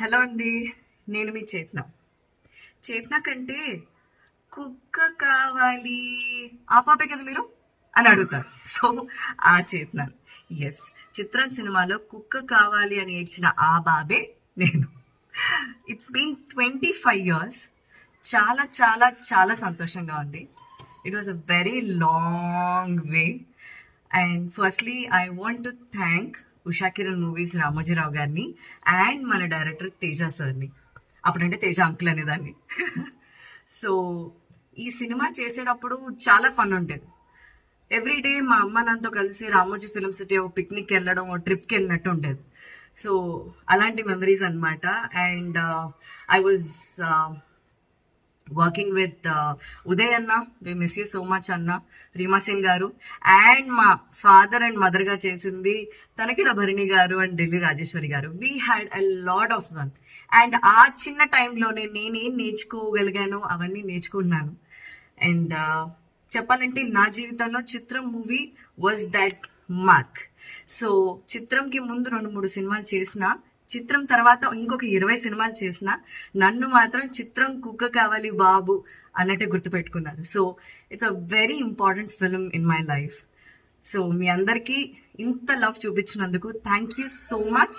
Hello అండి నేను మీ చేతన. చేతన కంటే కుక్క కావాలి. ఆ పాపే కదా మీరు? అని అడుగుతారు. సో ఆ చేతన. ఎస్ చిత్రం సినిమాలో కుక్క కావాలి అని ఏడ్చిన ఆ బాబే నేను. It's been twenty five years చాలా చాలా చాలా సంతోషంగా ఉంది. It was a very long way and firstly I want to thank Ushakiran movies Ramoji Rao గారిని అండ్ మన డైరెక్టర్ తేజ సార్ని. అప్పుడంటే తేజ అంకుల్ అనేదాన్ని. సో ఈ సినిమా చేసేటప్పుడు చాలా ఫన్ ఉండేది. ఎవ్రీ డే మా అమ్మ నాన్నతో కలిసి రామోజీ ఫిల్మ్ సిటీ ఓ పిక్నిక్ వెళ్ళడం ఓ ట్రిప్కి వెళ్ళినట్టు ఉండేది. సో అలాంటి మెమరీస్ అనమాట and uh, I was working with Uday అన్న we miss you so much అన్న రీమా సింగ్ గారు. అండ్ మా ఫాదర్ అండ్ మదర్గా చేసింది తనకిడ భరణి గారు అండ్ ఢిల్లీ రాజేశ్వరి గారు. We had a lot of fun and ఆ చిన్న టైంలోనే నేనేం నేర్చుకోగలిగాను అవన్నీ నేర్చుకున్నాను. అండ్ uh, చెప్పాలంటే నా జీవితంలో చిత్రం movie was that mark so చిత్రంకి ముందు రెండు మూడు సినిమాలు చేసిన చిత్రం తర్వాత ఇంకొక ఇరవై సినిమాలు చేసిన నన్ను మాత్రం చిత్రం కుక్క కావాలి బాబు అన్నట్టే గుర్తుపెట్టుకున్నారు. So it's a very important film in my life so మీ అందరికీ ఇంత లవ్ చూపించినందుకు థ్యాంక్ యూ సో మచ్